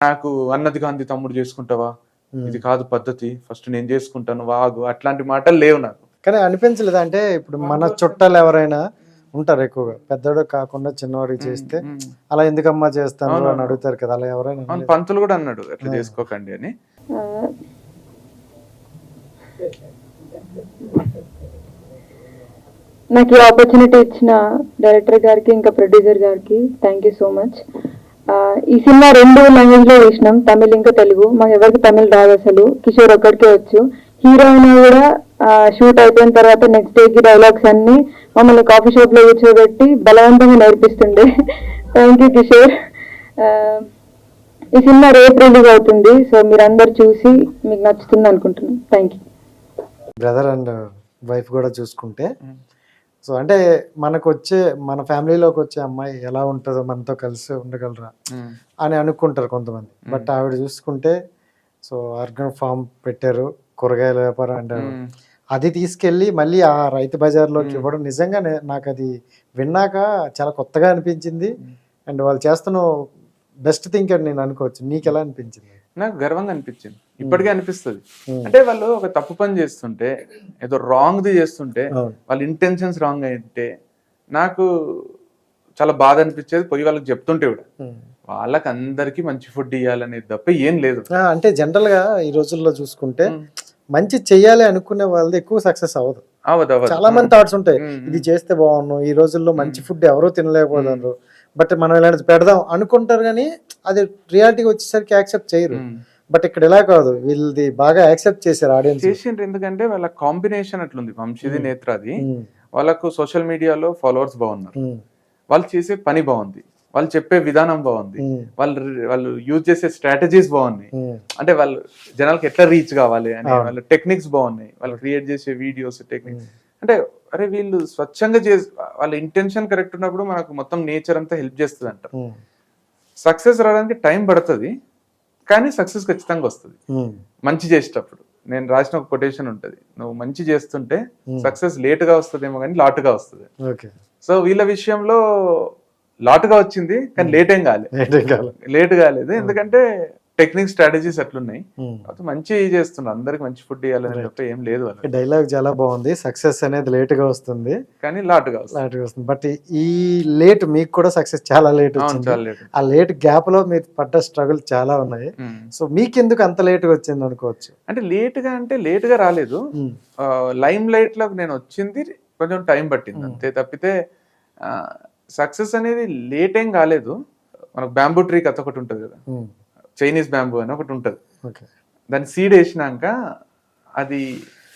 నాకు అన్నది గాంధీ తమ్ముడు చేసుకుంటావా? ఇది కాదు పద్ధతి. ఫస్ట్ నేను చేసుకుంటాను వాగు. అట్లాంటి మాటలు లేవు నాకు. కానీ అనిపించలేదు? అంటే ఇప్పుడు మన చుట్టాలు ఎవరైనా ఉంటారు ఎక్కువగా. పెద్దోడు కాకుండా చిన్నవాడికి చేస్తే. అలా ఎందుకమ్మా చేస్తాను. అని అడుగుతారు కదా అలా ఎవరైనా పంతులు కూడా అన్నాడు అట్లా చేసుకోకండి అని. నాకు ఈ ఆపర్చునిటీ ఇచ్చిన డైరెక్టర్ గారికి ఇంకా ప్రొడ్యూసర్ గారికి థ్యాంక్ యూ సో మచ్ ఈ సినిమా రెండు లాంగ్వేజ్లో వేసినాం. తమిళ్ ఇంకా తెలుగు. మాకు ఎవరికి తమిళ్ రాదు అసలు. కిషోర్ ఒక్కడికే వచ్చు. హీరోయిన్ కూడా షూట్ అయిపోయిన తర్వాత నెక్స్ట్ డే కి డైలాగ్స్ అన్ని మమ్మల్ని కాఫీ షాప్లో కూర్చోబెట్టి బలవంతంగా నేర్పిస్తుండే. Thank you Kishore. ఈ సినిమా రేపు రిలీజ్ అవుతుంది. సో మీరందరు చూసి మీకు నచ్చుతుంది అనుకుంటున్నాను thank you brother and wife కూడా చూసుకుంటే సో అంటే మనకు వచ్చే మన ఫ్యామిలీలోకి వచ్చే అమ్మాయి ఎలా ఉంటుందో మనతో కలిసి ఉండగలరా. అని అనుకుంటారు కొంతమంది. బట్ ఆవిడ చూసుకుంటే సో ఆర్గన్ ఫామ్ పెట్టారు కూరగాయల వ్యాపారం అంటారు. అది తీసుకెళ్ళి మళ్ళీ ఆ రైతు బజార్లోకి ఇవ్వడం నిజంగా నాకు అది విన్నాక చాలా కొత్తగా అనిపించింది. అండ్ వాళ్ళు చేస్తున్న బెస్ట్ థింక్ అని నేను అనుకోవచ్చు. నీకు ఎలా అనిపించింది? నాకు గర్వంగా అనిపించింది. ఇప్పటికే అనిపిస్తుంది. అంటే వాళ్ళు ఒక తప్పు పని చేస్తుంటే ఏదో రాంగ్ ది చేస్తుంటే వాళ్ళ ఇంటెన్షన్స్ రాంగ్ అయితే నాకు చాలా బాధ అనిపించేది పోయి వాళ్ళకి చెప్తుంటే కూడా. వాళ్ళకి అందరికీ మంచి ఫుడ్ ఇవ్వాలనేది తప్ప ఏం లేదు. అంటే జనరల్గా ఈ రోజుల్లో చూసుకుంటే. మంచి చెయ్యాలి అనుకునే వాళ్ళది ఎక్కువ సక్సెస్ అవ్వదు. అవదు చాలా మంది థాట్స్ ఉంటాయి. ఇది చేస్తే బాగున్నాను ఈ రోజుల్లో మంచి ఫుడ్ ఎవరో తినలేకపోతున్నారు. బట్ మనం ఇలాంటి పెడదాం అనుకుంటారు కానీ అది రియాలిటీకి వచ్చేసరికి యాక్సెప్ట్ చేయరు. ఉమ్. బట్ ఇక్కడ ఇలా కాదు వీళ్ళది బాగా యాక్సెప్ట్ చేశారు ఆడియన్స్ చేసిండ్రు ఎందుకంటే వాళ్ళ కాంబినేషన్ అట్లుంది. వంశీది నేత్రాది. వాళ్ళకు సోషల్ మీడియాలో ఫాలోవర్స్ బాగున్నారు. వాళ్ళు చేసే పని బాగుంది. వాళ్ళు చెప్పే విధానం బాగుంది. వాళ్ళు వాళ్ళు యూజ్ చేసే స్ట్రాటజీస్ బాగున్నాయి. అంటే వాళ్ళు జనాలకి ఎట్లా రీచ్ కావాలి అని. వాళ్ళ టెక్నిక్స్ బాగున్నాయి. వాళ్ళు క్రియేట్ చేసే వీడియోస్ టెక్నిక్స్ అంటే అరే వీళ్ళు స్వచ్ఛంగా చేసి వాళ్ళ ఇంటెన్షన్ కరెక్ట్ ఉన్నప్పుడు మనకు మొత్తం నేచర్ అంతా హెల్ప్ చేస్తుంది అంటారు సక్సెస్ రావడానికి టైం పడుతుంది కానీ సక్సెస్ ఖచ్చితంగా వస్తుంది. మంచి చేసేటప్పుడు. నేను రాసిన ఒక కొటేషన్ ఉంటుంది నువ్వు మంచి చేస్తుంటే. సక్సెస్ లేట్గా వస్తుందేమో కానీ లాటుగా వస్తుంది. సో వీళ్ళ విషయంలో లాటుగా వచ్చింది కానీ లేట్ ఏం కాలేదు లేట్ కాలేదు ఎందుకంటే టెక్నిక్ స్ట్రాటజీస్ అట్లున్నాయి. కాకపోతే మంచి చేస్తున్నారు. అందరికి మంచి ఫుడ్ ఇవ్వాలని తప్ప ఏం లేదు డైలాగ్ చాలా బాగుంది. సక్సెస్ అనేది లేట్గా వస్తుంది. కానీ లాటుగా వస్తుంది. లేట్గా వస్తుంది. బట్ ఈ లేట్ మీకు కూడా సక్సెస్ చాలా లేట్ వచ్చింది. లేట్ ఆ లేట్ గ్యాప్లో మీరు పడ్డ స్ట్రగుల్ చాలా ఉన్నాయి. సో మీకెందుకు అంత లేట్గా వచ్చింది అనుకోవచ్చు? అంటే లేట్గా అంటే లేట్గా రాలేదు. లైమ్ లైట్లోకి నేను వచ్చింది కొంచెం టైం పట్టింది. Hmm. అంతే తప్పితే సక్సెస్ అనేది లేట్ ఏం కాలేదు. మనకు బ్యాంబూ ట్రీ కథ ఒకటి ఉంటుంది కదా. చైనీస్ బ్యాంబూ అని ఒకటి ఉంటుంది. దాన్ని సీడ్ వేసినాక అది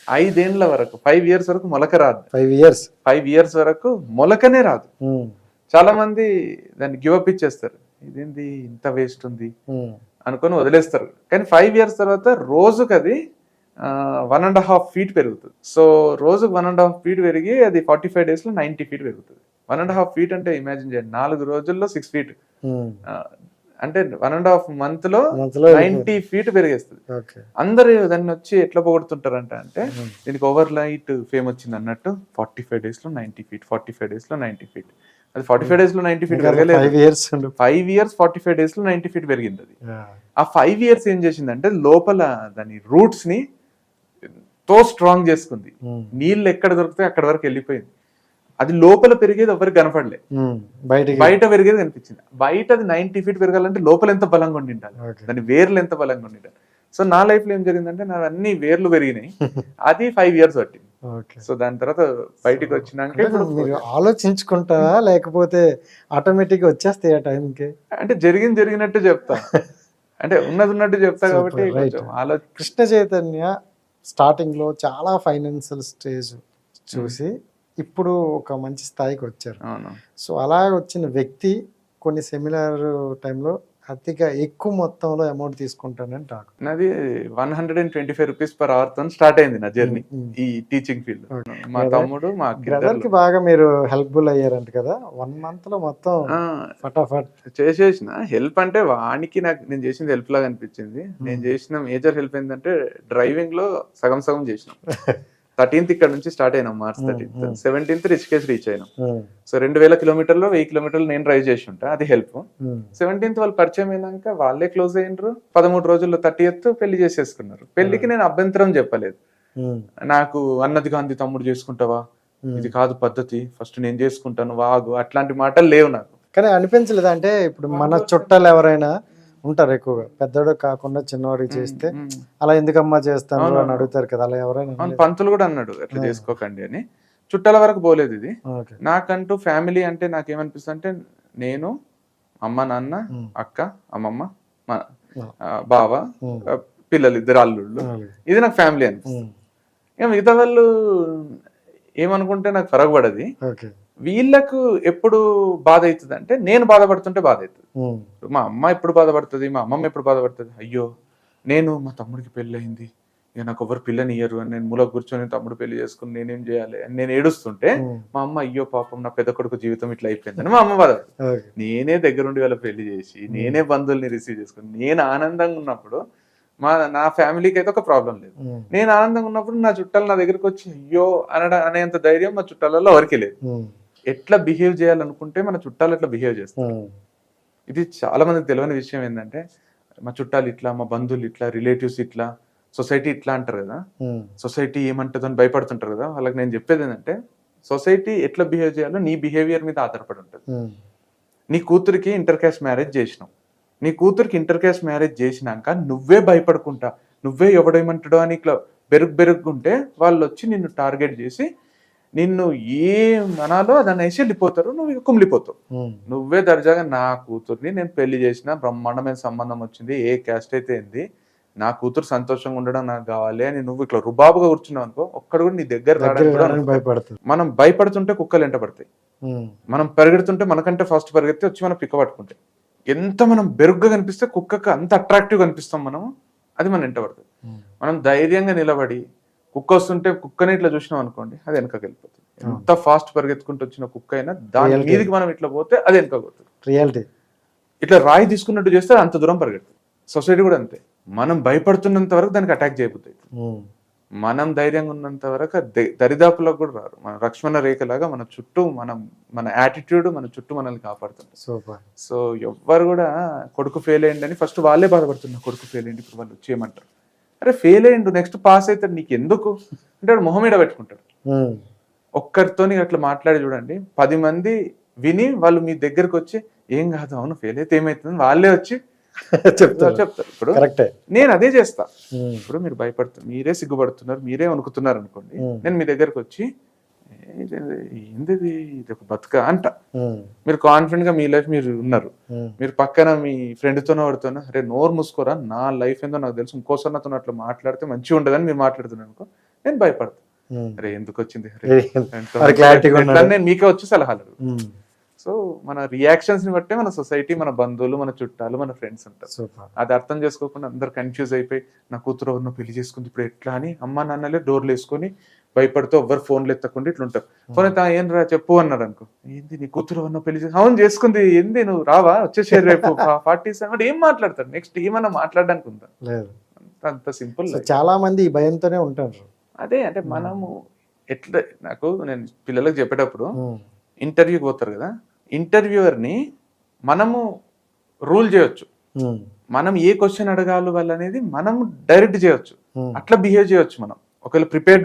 ఐదేండ్ల వరకు ఫైవ్ ఇయర్స్ వరకు మొలక రాదు. Five years? ఫైవ్ ఇయర్స్ వరకు మొలకనే రాదు. చాలా మంది దాన్ని గివ్ అప్ ఇచ్చేస్తారు. ఇదేంది ఇంత వేస్ట్ ఉంది? అనుకొని వదిలేస్తారు. కానీ ఫైవ్ ఇయర్స్ తర్వాత రోజుకి అది వన్ అండ్ హాఫ్ ఫీట్ పెరుగుతుంది. సో రోజుకు వన్ అండ్ హాఫ్ ఫీట్ పెరిగి అది ఫార్టీ ఫైవ్ డేస్లో నైన్టీ ఫీట్ పెరుగుతుంది. వన్ అండ్ హాఫ్ ఫీట్ అంటే ఇమాజిన్ చేయండి. నాలుగు రోజుల్లో సిక్స్ ఫీట్. అంటే వన్ అండ్ హాఫ్ మంత్లో నైన్టీ ఫీట్ పెరిగేస్తుంది. అందరు దాన్ని వచ్చి ఎట్లా పొగుడుతుంటారంట అంటే దీనికి ఓవర్ లైట్ ఫేమ్ వచ్చింది అన్నట్టు ఫార్టీ ఫైవ్ డేస్లో నైన్టీ ఫీట్ ఫార్టీ ఫైవ్ డేస్లో నైన్టీ ఫీట్ అది ఫార్టీ ఫైవ్ డేస్లో నైన్టీ ఫీట్ పెరగలేదు. Years five years forty five డేస్లో నైన్టీ ఫీట్ పెరిగింది అది. ఆ ఫైవ్ ఇయర్స్ ఏం చేసిందంటే లోపల దాని రూట్స్ని ఎంతో స్ట్రాంగ్ చేసుకుంది. నీళ్ళు ఎక్కడ దొరికితే అక్కడ వరకు వెళ్ళిపోయింది. అది లోపల పెరిగేది ఎవరికి కనపడలే. బయటికి బయట పెరిగేది కనిపించింది. బయట అది నైన్టీ ఫీట్ పెరగాలంటే లోపల ఎంత బలంగా ఉండి ఉండాలి ఓకే. దాని వేర్లు ఎంత బలంగా ఉండి ఉండాలి సో నా లైఫ్లో ఏం జరిగిందంటే నా అన్ని వేర్లు పెరిగినాయి. అది ఫైవ్ ఇయర్స్ పట్టింది. సో దాని తర్వాత బయటికి వచ్చినాక ఆలోచించుకుంటారా? లేకపోతే ఆటోమేటిక్ వచ్చేస్తాయి ఆ టైంకి? అంటే జరిగింది జరిగినట్టు చెప్తా. అంటే ఉన్నది ఉన్నట్టు చెప్తా కాబట్టి కృష్ణ చైతన్య స్టార్టింగ్లో చాలా ఫైనాన్షియల్ స్టేజ్ చూసి ఇప్పుడు ఒక మంచి స్థాయికి వచ్చారు. సో అలా వచ్చిన వ్యక్తి కొన్ని సెమినార్ టైంలో అతిగా ఎక్కువ మొత్తంలో అమౌంట్ తీసుకుంటానని టాక్ నాది one hundred and twenty five rupees per అవర్తో start అయింది నా జర్నీ ఈ టీచింగ్ ఫీల్డ్. మా తమ్ముడు మా బ్రదర్కి బాగా మీరు హెల్ప్ఫుల్ అయ్యారంట కదా? వన్ మంత్లో మొత్తం ఫటాఫట్. చేసేసిన. హెల్ప్ అంటే వానికి నాకు నేను చేసింది హెల్ప్ లాగా అనిపించింది. నేను చేసిన మేజర్ హెల్ప్ ఏంటంటే డ్రైవింగ్లో సగం సగం చేసినాం. థర్టీన్త్ ఇక్కడ నుంచి స్టార్ట్ అయినాం March thirteenth. Seventeenth Rishikesh reach అయినాం. సో రెండు వేల కిలోమీటర్లు వెయ్యి కిలోమీటర్లు నేను డ్రైవ్ చేసి ఉంటా అది హెల్ప్ సెవెంటీన్త్ వాళ్ళు పరిచయం అయినాక వాళ్ళే క్లోజ్ అయినరు. పదమూడు రోజుల్లో థర్టీ ఎత్ పెళ్ళి చేసేసుకున్నారు. పెళ్ళికి నేను అభ్యంతరం చెప్పలేదు. నాకు అన్నది గాంధీ తమ్ముడు చేసుకుంటావా. ఇది కాదు పద్ధతి. ఫస్ట్ నేను చేసుకుంటాను వాగు. అట్లాంటి మాటలు లేవు నాకు. కానీ అనిపించలేదు? అంటే ఇప్పుడు మన చుట్టాలు ఎవరైనా ఉంటారు ఎక్కువగా. పెద్దోడు కాకుండా చిన్నవాడికి చేస్తే. అలా ఎందుకమ్మా చేస్తాను అని అడుగుతారు కదా అలా ఎవరైనా పంతులు కూడా అన్నాడు అట్లా చేసుకోకండి అని. చుట్టాల వరకు పోలేదు ఇది. నాకంటూ ఫ్యామిలీ అంటే నాకేమనిపిస్తుంది అంటే నేను అమ్మ నాన్న. అక్క అమ్మమ్మ బావ పిల్లలు ఇద్దరు అల్లుళ్ళు. ఇది నాకు ఫ్యామిలీ అనిపిస్తుంది. ఇక మిగతా వాళ్ళు ఏమనుకుంటే నాకు ఫరగబడది ఓకే. వీళ్ళకు ఎప్పుడు బాధ అవుతుంది అంటే నేను బాధపడుతుంటే బాధ అవుతుంది మా అమ్మ ఎప్పుడు బాధపడుతుంది మా అమ్మమ్మ ఎప్పుడు బాధపడుతుంది? అయ్యో నేను మా తమ్ముడికి పెళ్ళి అయింది ఇక నాకు ఎవరు పిల్లని ఇయ్యరు అని నేను మూల కూర్చొని తమ్ముడు పెళ్ళి చేసుకుని నేనేం చేయాలి అని నేను ఏడుస్తుంటే మా అమ్మ అయ్యో పాపం నా పెద్ద కొడుకు జీవితం ఇట్లా అయిపోయిందని మా అమ్మ బాధ నేనే దగ్గరుండి వాళ్ళ పెళ్ళి చేసి నేనే బంధువుల్ని రిసీవ్ చేసుకుని నేను ఆనందంగా ఉన్నప్పుడు మా నా ఫ్యామిలీకి అయితే ఒక ప్రాబ్లం లేదు. నేను ఆనందంగా ఉన్నప్పుడు నా చుట్టాలు నా దగ్గరికి వచ్చి అయ్యో అనడ అనేంత ధైర్యం మా చుట్టాలలో ఎవరికి లేదు. ఎట్లా బిహేవ్ చేయాలనుకుంటే మన చుట్టాలు ఎట్లా బిహేవ్ చేస్తారు? ఉమ్, ఇది చాలా మందికి తెలియని విషయం ఏంటంటే మా చుట్టాలు ఇట్లా మా బంధువులు ఇట్లా రిలేటివ్స్ ఇట్లా సొసైటీ ఇట్లా అంటారు కదా. సొసైటీ ఏమంటుందో అని భయపడుతుంటారు కదా. వాళ్ళకి నేను చెప్పేది ఏంటంటే సొసైటీ ఎట్లా బిహేవ్ చేయాలో నీ బిహేవియర్ మీద ఆధారపడి ఉంటుంది నీ కూతురికి ఇంటర్ క్యాస్ట్ మ్యారేజ్ చేసినావు. నీ కూతురికి ఇంటర్ క్యాస్ట్ మ్యారేజ్ చేసినాక నువ్వే భయపడుకుంటా నువ్వే ఎవడేమంటాడో అని ఇట్లా బెరుగు బెరుగుంటే వాళ్ళు వచ్చి నిన్ను టార్గెట్ చేసి నిన్ను ఏం అనాలో దాన్ని వేసి వెళ్ళిపోతారు నువ్వు కుమిలిపోతావు. నువ్వే దర్జాగా నా కూతుర్ని నేను పెళ్ళి చేసిన బ్రహ్మాండమైన సంబంధం వచ్చింది ఏ క్యాస్ట్ అయితే ఏంది నా కూతురు సంతోషంగా ఉండడం నాకు కావాలి అని నువ్వు ఇట్లా రుబాబుగా కూర్చున్నావు అనుకో ఒక్కడు కూడా నీ దగ్గర మనం భయపడుతుంటే కుక్కలు ఎంట పడతాయి. మనం పరిగెడుతుంటే మనకంటే ఫస్ట్ పరిగెత్తి వచ్చి మనం పిక్క పట్టుకుంటాయి. ఎంత మనం బెరుగ్గా కనిపిస్తే కుక్కకు అంత అట్రాక్టివ్ కనిపిస్తాం మనం అది మన ఎంట పడుతుంది మనం ధైర్యంగా నిలబడి కుక్క వస్తుంటే కుక్కని ఇట్లా చూసినాం అనుకోండి అది వెనకకి వెళ్ళిపోతుంది. ఎంత ఫాస్ట్ పరిగెత్తుకుంటూ వచ్చిన కుక్క అయినా దాని. మీదకి మనం ఇట్లా పోతే అది వెనకకి పోతుంది రియాలిటీ ఇట్లా రాయి తీసుకున్నట్టు చేస్తే అంత దూరం పరిగెడుతుంది. సొసైటీ కూడా అంతే. మనం భయపడుతున్నంత వరకు దానికి అటాక్ చేయబోతాయి ఉమ్, మనం ధైర్యంగా ఉన్నంత వరకు దరిదాపులకు కూడా రారు. మన రక్షణ రేఖలాగా మన చుట్టూ మనం మన యాటిట్యూడ్ మన చుట్టూ మనల్ని కాపాడుతుంది. సూపర్ సో ఎవ్వరు కూడా కొడుకు ఫెయిల్ అయ్యింది అని ఫస్ట్ వాళ్ళే బాధపడుతున్నారు. కొడుకు ఫెయిల్ అయ్యింది ఇప్పుడు వాళ్ళు వచ్చి ఏమంటారు అరే ఫెయిల్ అయ్యిండు నెక్స్ట్ పాస్ అవుతాడు నీకు ఎందుకు అంటే వాడు మొహం పెట్టుకుంటాడు. ఒక్కరితోని అట్లా మాట్లాడి చూడండి పది మంది విని వాళ్ళు మీ దగ్గరకు వచ్చి ఏం కాదు అవును ఫెయిల్ అయితే ఏమవుతుంది వాళ్ళే వచ్చి చెప్తారు. చెప్తారు. ఇప్పుడు కరెక్టే. నేను అదే చేస్తా. ఇప్పుడు మీరు భయపడుతున్నారు మీరే సిగ్గుపడుతున్నారు మీరే వణుకుతున్నారు అనుకోండి. నేను మీ దగ్గరకు వచ్చి "ఏ, ఇది- ఒక బతుక అంట. మీరు కాన్ఫిడెంట్గా మీ లైఫ్ మీరు ఉన్నారు. మీరు పక్కన మీ ఫ్రెండ్తోనో వాడుతోనో అరే నోరు మూసుకోరా నా లైఫ్ ఏందో నాకు తెలుసు ఇంకోసారి నాతో అట్లా మాట్లాడితే మంచిగా ఉండదని మీరు మాట్లాడుతున్నారు అనుకో నేను భయపడతాను. అరే ఎందుకు వచ్చింది. నేను మీకే వచ్చి సలహాలు సో మన రియాక్షన్స్ని బట్టే మన సొసైటీ మన బంధువులు మన చుట్టాలు మన ఫ్రెండ్స్ ఉంటారు. అది అర్థం చేసుకోకుండా అందరు కన్ఫ్యూజ్ అయిపోయి నా కూతురు ఎవరినో పెళ్ళి చేసుకుంది ఇప్పుడు ఎట్లా? అని అమ్మ నాన్నలే డోర్లు వేసుకొని భయపడుతూ ఎవ్వరు ఫోన్లు ఎత్తకుండా ఇట్లుంటారు ఫోన్ "ఆ, ఏం రా చెప్పు అన్నాడు అనుకో. ఏంది నీ కూతురు ఎవరినో పెళ్ళి చేసి అవును చేసుకుంది. ఏంది నువ్వు? రావా? వచ్చేసే రేపు పార్టీ అంటే ఏం మాట్లాడతాడు? నెక్స్ట్ ఏమన్నా మాట్లాడడానికి ఉందా? లేదు. అంత- సింపుల్ చాలా మంది ఈ భయంతోనే ఉంటారు. అదే అంటే మనము ఎట్లా నాకు నేను పిల్లలకు చెప్పేటప్పుడు ఇంటర్వ్యూకి పోతారు కదా ఇంటర్వ్యూవర్ని మనము రూల్ చేయొచ్చు. మనం ఏ క్వశ్చన్ అడగాలి వాళ్ళు అనేది మనం డైరెక్ట్ చేయొచ్చు. అట్లా బిహేవ్ చేయొచ్చు మనం. ఒకవేళ ప్రిపేర్డ్